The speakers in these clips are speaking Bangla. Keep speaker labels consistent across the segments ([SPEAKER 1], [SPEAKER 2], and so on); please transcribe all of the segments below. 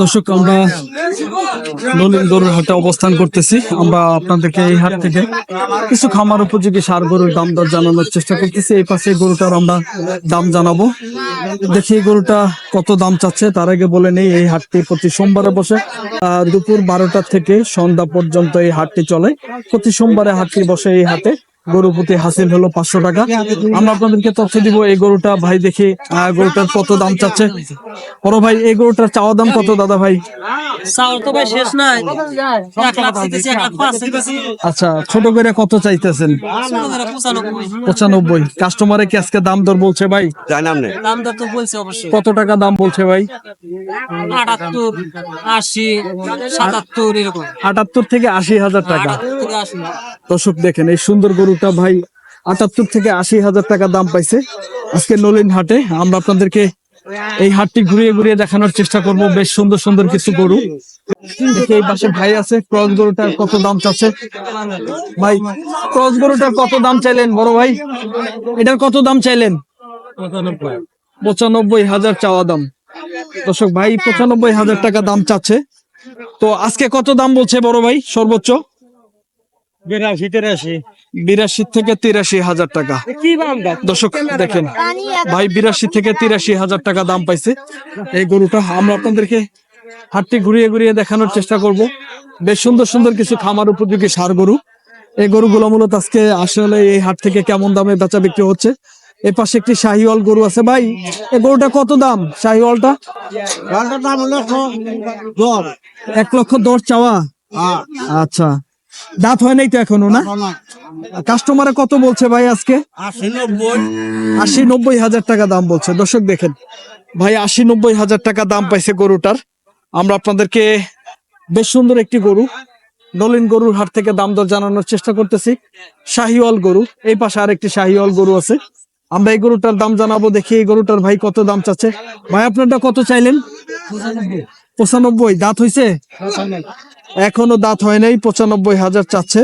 [SPEAKER 1] দর্শক, আমরা নলিন হাটে অবস্থান করতেছি। আমরা আপনাদেরকে এই হাট থেকে কিছু খামার উপযোগী সার গরুর দাম দর জানানোর চেষ্টা করতেছি। এই পাশে গরুটার আমরা দাম জানাব। দেখি এই গরুটা কত দাম চাচ্ছে, তার আগে বলে নেই, এই হাটটি প্রতি সোমবারে বসে। দুপুর বারোটা থেকে সন্ধ্যা পর্যন্ত এই হাটটি চলে। প্রতি সোমবারে হাটটি বসে এই হাটে। গরু প্রতি হাসিল হলো পাঁচশো টাকা। আমরা আপনাদেরকে তথ্য দিব এই গরুটা ভাই দেখি গরুটার কত দাম চাচ্ছে। বড় ভাই এই গরুটার চাওয়া দাম কত দাদা ভাই? আচ্ছা ছোট করে কত চাইতেছেন?
[SPEAKER 2] পঁচানব্বই।
[SPEAKER 1] পঁচানব্বই কাস্টমারে কি আজকে দাম দর বলছে ভাই?
[SPEAKER 3] জানাম নেই
[SPEAKER 2] দাম দর তো বলছে অবশ্যই।
[SPEAKER 1] কত টাকা দাম বলছে ভাই?
[SPEAKER 2] আটাত্তর আশি সাতাত্তর এরকম।
[SPEAKER 1] আটাত্তর থেকে আশি হাজার টাকা। দর্শক দেখেন এই সুন্দর গরুটা ভাই আটাত্তর থেকে আশি হাজার টাকা দাম পাইছে। আজকে নলিন হাটে আমরা আপনাদেরকে এই হাটটি ঘুরিয়ে ঘুরিয়ে দেখানোর চেষ্টা করব। বেশ সুন্দর সুন্দর কিছু গরু। এই পাশে ভাই আছে, ক্রস গরুটার কত দাম চাচ্ছে? ভাই, ক্রস গরুটার কত দাম চাইলেন বড় ভাই? এটার কত দাম চাইলেন? পঁচানব্বই হাজার চাওয়া দাম। দর্শক ভাই, পঁচানব্বই হাজার টাকা দাম চাচ্ছে। তো আজকে কত দাম বলছে বড় ভাই? সর্বোচ্চ?
[SPEAKER 3] বিরাশি, তিরাশি।
[SPEAKER 1] বিরাশি থেকে তিরাশি হাজার টাকা। দর্শক দেখেন ভাই বিরাশি থেকে তিরাশি হাজার টাকা দাম পাইছে। এই গরুটা আমরা আপনাদেরকে হাটটি ঘুরিয়ে ঘুরিয়ে দেখানোর চেষ্টা করব। বেশ সুন্দর সুন্দর কিছু খামার উপযোগী সার গরু। এই গরুগুলো মূলত আজকে আসলে এই হাট থেকে কেমন দামে বেচা বিক্রি হচ্ছে। এ পাশে একটি শাহিওয়াল গরু আছে ভাই। এই গরুটা কত দাম শাহিওয়ালটা? এক লক্ষ দশ চাওয়া? আচ্ছা। দাঁত হয় নাই তো এখনও না? কাস্টমারে কত বলছে ভাই আজকে?
[SPEAKER 3] আশি নব্বই
[SPEAKER 1] হাজার টাকা দাম বলছে। দর্শক দেখেন ভাই আশি নব্বই হাজার টাকা দাম পাইছে গরুটার। আমরা আপনাদেরকে বেশ সুন্দর একটি গরু নলিন গরুর হাট থেকে দাম দর জানানোর চেষ্টা করতেছি। শাহিওয়াল গরু এই পাশে আরেকটি শাহিওয়াল গরু আছে। আমরা এই গরুটার দাম জানাব দেখি এই গরুটার ভাই কত দাম চাচ্ছে। ভাই আপনারটা কত চাইলেন? পঁচানব্বই দাঁত হইছে? এখনও দাঁত হয় নাই পঁচানব্বই হাজার চাচ্ছে।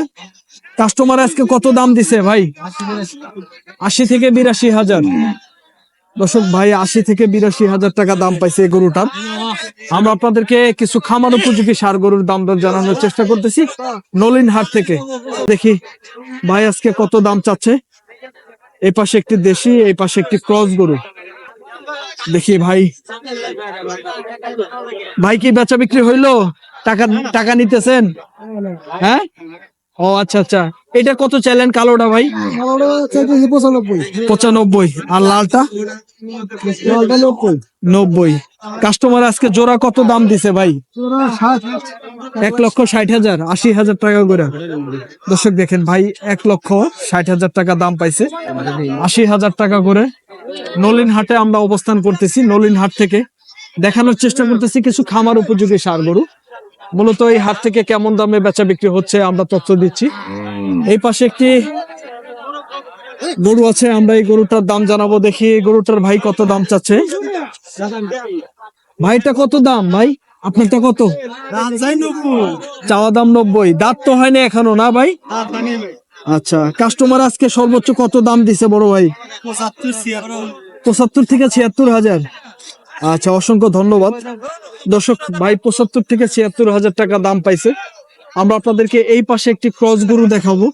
[SPEAKER 1] কাস্টমার আজকে কত দাম দিছে ভাই? আশি থেকে বিরাশি হাজার। দর্শক ভাই আশি থেকে বিরাশি হাজার টাকা দাম পাইছে এই গরুটার। আমরা আপনাদেরকে কিছু খামার উপযোগী সার গরুর দাম দর জানানোর চেষ্টা করতেছি নলিন হাট থেকে। দেখি ভাই আজকে কত দাম চাচ্ছে? এই পাশে একটি দেশি এই পাশে একটি ক্রস গরু। দেখি ভাই। ভাই কি বেচা বিক্রি হইল? টাকা টাকা নিতেছেন? হ্যাঁ? ও আচ্ছা আচ্ছা। এটা কত চাইলেন কালোটা ভাই?
[SPEAKER 3] পঁচানব্বই।
[SPEAKER 1] পঁচানব্বই আর লালটা?
[SPEAKER 3] নব্বই
[SPEAKER 1] নব্বই। কাস্টমার আজকে জোড়া কত দাম দিছে ভাই? এক লক্ষ ষাট হাজার, আশি হাজার টাকা করে। দর্শক দেখেন ভাই, এক লক্ষ ষাট হাজার টাকা দাম পাইছে। আশি হাজার টাকা করে। নলিন হাটে আমরা অবস্থান করতেছি নলিন হাট থেকে। দেখানোর চেষ্টা করতেছি কিছু খামার উপযোগী সার গরু। মূলত এই হাট থেকে কেমন দামে বেচা বিক্রি হচ্ছে আমরা তথ্য দিচ্ছি। এই পাশে একটি গরু আছে আমরা এই গরুটার দাম জানাব দেখি এই গরুটার ভাই কত দাম চাচ্ছে। ভাইটা কত দাম ভাই? আপনারটা কত? চাওয়া দাম নব্বই দাঁত তো হয়নি এখনও না ভাই? আচ্ছা কাস্টমার আজকে সর্বোচ্চ কত দাম দিছে বড় ভাই? পঁচাত্তর থেকে ছিয়াত্তর হাজার। আচ্ছা অসংখ্য ধন্যবাদ। দর্শক ভাই পঁচাত্তর থেকে ছিয়াত্তর হাজার টাকা দাম পাইছে। আমরা আপনাদেরকে এই পাশে একটি ক্রস গরু দেখাবো।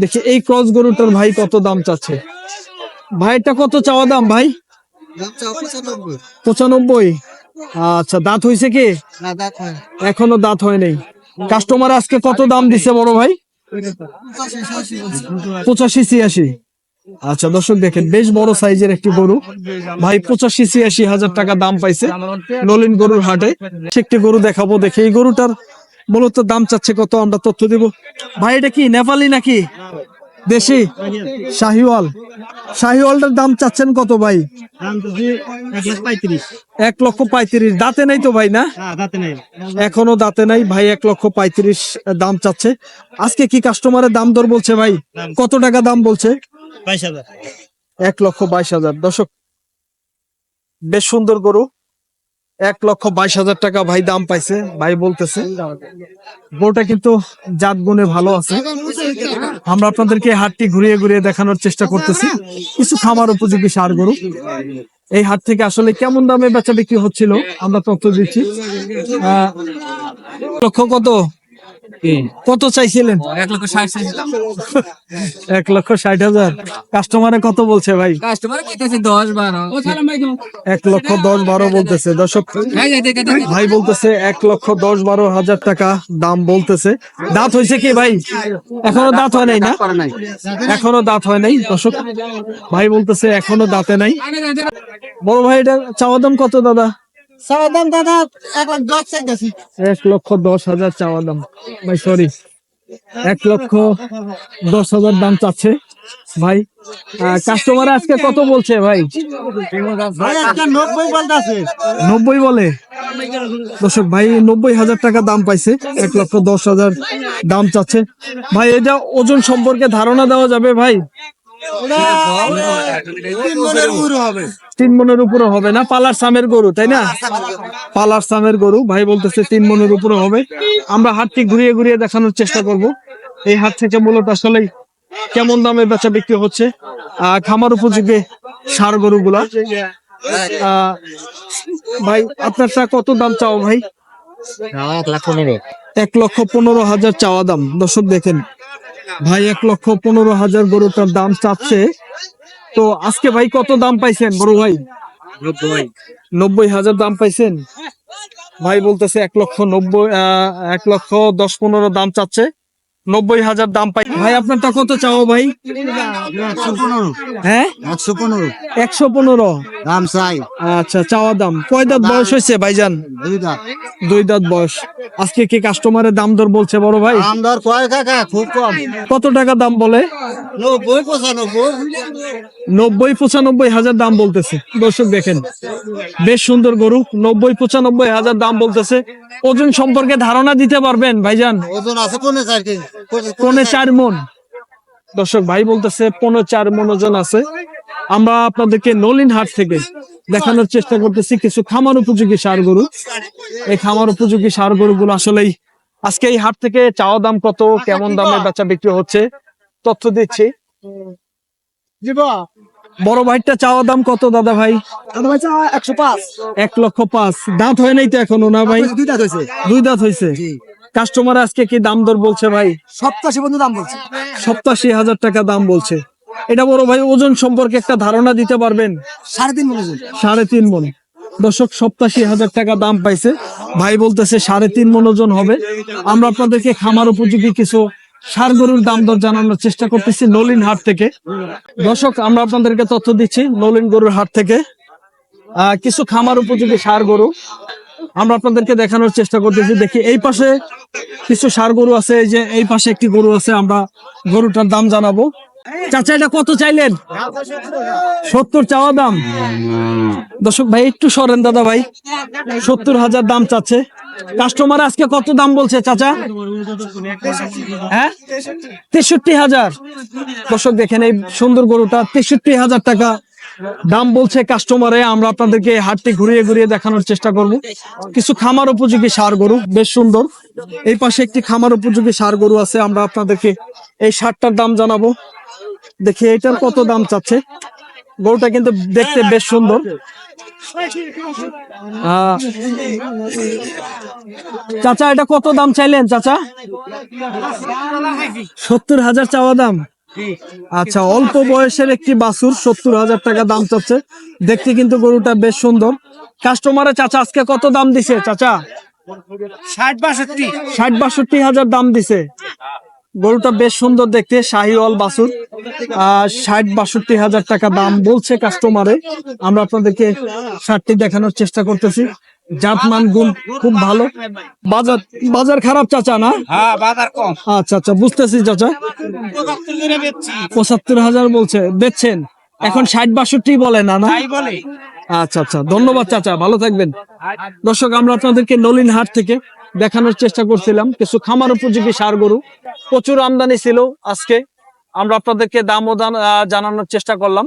[SPEAKER 1] দেখি এই ক্রস গরুটার ভাই কত দাম চাচ্ছে? ভাইটা কত চাওয়া দাম ভাই? পঁচানব্বই। আচ্ছা দাঁত হয়েছে কি? এখনও দাঁত হয় নাই। কাস্টমার আজকে কত দাম দিছে বড় ভাই? পঁচাশি ছিয়াশি। আচ্ছা দর্শক দেখেন, বেশ বড় সাইজের একটি গরু। ভাই, পঁচাশি ছিয়াশি হাজার টাকা দাম পাইছে নলিন গরুর হাটে। একটি গরু দেখাবো, দেখে। এই গরুটার মূলত দাম চাচ্ছে কত, আমরা তথ্য দিব। ভাই, এটা কি নেপালি নাকি? দেশি? শাহিওয়াল। শাহিওয়ালটার দাম চাচ্ছেন কত ভাই? এক লক্ষ পঁয়ত্রিশ। দাঁতে নাই তো ভাই না? এখনও দাঁতে নাই। ভাই এক লক্ষ পঁয়ত্রিশ দাম চাচ্ছে। আজকে কি কাস্টমারের দাম দর বলছে ভাই? কত টাকা দাম বলছে? এক লক্ষ বাইশ হাজার। দর্শক বেশ সুন্দর গরু। এক লক্ষ বাইশ হাজার টাকা ভাই দাম পাইছে, ভাই বলতেছে। বউটা কিন্তু জাত গুণে ভালো আছে। আমরা আপনাদেরকে হাটটি ঘুরিয়ে ঘুরিয়ে দেখানোর চেষ্টা করতেছি। কিছু খামার উপযোগী সার গরু। এই হাট থেকে আসলে কেমন দামে বেচা বিক্রি হচ্ছিল, আমরা তথ্য দিচ্ছি। লক্ষ কত? কত চাইছিলেন?
[SPEAKER 2] এক লক্ষ ষাট চাইছিলাম
[SPEAKER 1] এক লক্ষ ষাট হাজার। কাস্টমারে কত বলছে ভাই?
[SPEAKER 2] কাস্টমার কইতেছে দশ বারো।
[SPEAKER 1] এক লক্ষ দশ বারো বলতেছে। দর্শক ভাই বলতেছে এক লক্ষ দশ বারো হাজার টাকা দাম বলতেছে। দাঁত হয়েছে কি ভাই? এখনও দাঁত হয় নাই না? এখনও দাঁত হয় নাই? দর্শক ভাই বলতেছে এখনও দাঁতে নাই। বড় ভাই এটা চাওয়া দাম কত দাদা?
[SPEAKER 3] চাওয়া দাম দাদা এক লাখ দশ চাইতেছি
[SPEAKER 1] এক লক্ষ দশ হাজার চাওয়া দাম। ভাই সরি এক লক্ষ দশ হাজার দাম চাচ্ছে। ভাই কাস্টমার আজকে কত বলছে ভাই?
[SPEAKER 3] নব্বই
[SPEAKER 1] বলে? দর্শক ভাই নব্বই হাজার টাকা দাম পাইছে এক লক্ষ দশ হাজার দাম চাচ্ছে। ভাই এটা ওজন সম্পর্কে ধারণা দেওয়া যাবে ভাই।
[SPEAKER 3] তিন মনের উপরে হবে।
[SPEAKER 1] তিন মনের উপরে হবে না পালার সামের গরু তাই না? পালার সামের গরু। ভাই বলতেছে তিন মনের উপরে হবে। আমরা হাটটি ঘুরিয়ে ঘুরিয়ে দেখানোর চেষ্টা করব। এই হাট থেকে মূলত আসলে কেমন দামে বেচা বিক্রি হচ্ছে। আহ, খামার উপযোগী সার গরুগুলা। আহ, ভাই আপনারটা কত দাম চাও ভাই?
[SPEAKER 3] পনেরো।
[SPEAKER 1] এক লক্ষ পনেরো হাজার চাওয়া দাম। দর্শক দেখেন ভাই, এক লক্ষ পনেরো হাজার গরুটার দাম চাচ্ছে। তো আজকে ভাই কত দাম পাইছেন বড় ভাই? নব্বই হাজার দাম পাইছেন। ভাই বলতেছে এক লক্ষ নব্বই এক লক্ষ দশ পনেরো দাম চাচ্ছে। নব্বই হাজার দাম পাই। ভাই আপনারটা কত চাও ভাই?
[SPEAKER 3] একশো পনেরো।
[SPEAKER 1] হ্যাঁ?
[SPEAKER 3] একশো পনেরো।
[SPEAKER 1] একশো পনেরো?
[SPEAKER 3] দাম চাই।
[SPEAKER 1] আচ্ছা চাওয়া দাম। কয় দাঁত বয়স হয়েছে ভাইজান? দুই দাঁত। বয়স। আজকে কি কাস্টমারের দাম দর বলছে বড় ভাই?
[SPEAKER 3] দাম দর কয় কাকা? খুব কম।
[SPEAKER 1] কত টাকা দাম বলে?
[SPEAKER 3] নব্বই পঁচানব্বই।
[SPEAKER 1] নব্বই পঁচানব্বই হাজার দাম বলতেছে। দর্শক দেখেন বেশ সুন্দর গরু। নব্বই পঁচানব্বই হাজার দাম বলতেছে। ওজন সম্পর্কে ধারণা দিতে পারবেন ভাইজান।
[SPEAKER 3] ওজন আছে কোনে চার কেজি।
[SPEAKER 1] পনে চার মন। দর্শক ভাই বলতেছে পনেরো চার মন ওজন আছে। আমরা আপনাদেরকে নলিন হাট থেকে দেখানোর চেষ্টা করতেছি কিছু খামার উপযোগী সার গরু। এই খামার উপযোগী সার গরুগুলো আসলেই আজকে এই হাট থেকে চাওয়া দাম কত কেমন দামে বেচা বিক্রি হচ্ছে তথ্য দিচ্ছি। বড় ভাইটা চাওয়া দাম কত দাদা ভাই?
[SPEAKER 3] দাদা ভাই একশো পাঁচ।
[SPEAKER 1] এক লক্ষ পাঁচ। দাঁত হয় নাই তো এখনও না ভাই?
[SPEAKER 3] দুই দাঁত হয়েছে।
[SPEAKER 1] দুই দাঁত হয়েছে? কাস্টমার আজকে কি দাম দর বলছে ভাই?
[SPEAKER 3] সপ্তাশি বন্ধু দাম বলছে।
[SPEAKER 1] সপ্তাশি হাজার টাকা দাম বলছে। এটা বড় ভাই ওজন সম্পর্কে একটা ধারণা দিতে পারবেন?
[SPEAKER 3] সাড়ে তিন মনে
[SPEAKER 1] সাড়ে তিন মন। দর্শক সপ্তাশি হাজার টাকা দাম পাইছে। ভাই বলতেছে সাড়ে তিন মন ওজন হবে। আমরা আপনাদেরকে খামার উপযোগী কিছু সার গরুর দাম দর জানানোর চেষ্টা করতেছি নলিন হাট থেকে। দর্শক আমরা আপনাদেরকে তথ্য দিচ্ছি নলিন গরুর হাট থেকে। আহ, কিছু খামার উপযোগী সার গরু। আমরা আপনাদেরকে দেখানোর চেষ্টা করতেছি। দেখি এই পাশে কিছু সার গরু আছে, এই যে এই পাশে একটি গরু আছে, আমরা গরুটার দাম জানাব। চাচা, এটা কত চাইলেন? সত্তর চাওয়া দাম। দর্শক ভাই, একটু সরেন দাদা ভাই। সত্তর হাজার দাম চাচ্ছে। কাস্টমার আজকে কত দাম বলছে চাচা? হ্যাঁ? তেষট্টি হাজার। দর্শক দেখেন এই সুন্দর গরুটা, তেষট্টি হাজার টাকা দাম বলছে কাস্টমারে আমরা আপনাদেরকে হাটটি ঘুরিয়ে ঘুরিয়ে দেখানোর চেষ্টা করব। কিছু খামার উপযোগী সার গরু, বেশ সুন্দর। এই পাশে একটি খামার উপযোগী সার গরু আছে, আমরা আপনাদেরকে এই সারটার দাম জানাব। দেখি, এটার কত দাম চাচ্ছে? গরুটা কিন্তু দেখতে বেশ সুন্দর। চাচা, এটা কত দাম চাইলেন, চাচা? সত্তর হাজার চাওয়া দাম। আচ্ছা অল্প বয়সের একটি বাছুর সত্তর হাজার টাকা দাম চাচ্ছে। দেখতে কিন্তু গরুটা বেশ সুন্দর। কাস্টমারে চাচা আজকে কত দাম দিছে চাচা?
[SPEAKER 3] ষাট বাষট্টি।
[SPEAKER 1] ষাট বাষট্টি হাজার দাম দিছে। গরুটা বেশ সুন্দর দেখতে শাহিওয়াল আহ ষাট বাষট্টি হাজার টাকা দাম বলছে কাস্টমারে আমরা আপনাদেরকে শার্টটি দেখানোর চেষ্টা করতেছি। জাত মান গুণ খুব ভালো। বাজার বাজার খারাপ চাচা না?
[SPEAKER 3] হ্যাঁ বাজার কম।
[SPEAKER 1] আচ্ছা আচ্ছা বুঝতেছি চাচা। পঁচাত্তর হাজার বলছে বেচছেন? এখন ষাট বাষট্টি বলে না না? আচ্ছা আচ্ছা ধন্যবাদ চাচা ভালো থাকবেন। দর্শক আমরা আপনাদেরকে নলিন হাট থেকে দেখানোর চেষ্টা করছিলাম। কিছু খামার উপযোগী সার গরু প্রচুর আমদানি ছিল আজকে। আমরা আপনাদেরকে দাম ও দান আহ, জানানোর চেষ্টা করলাম।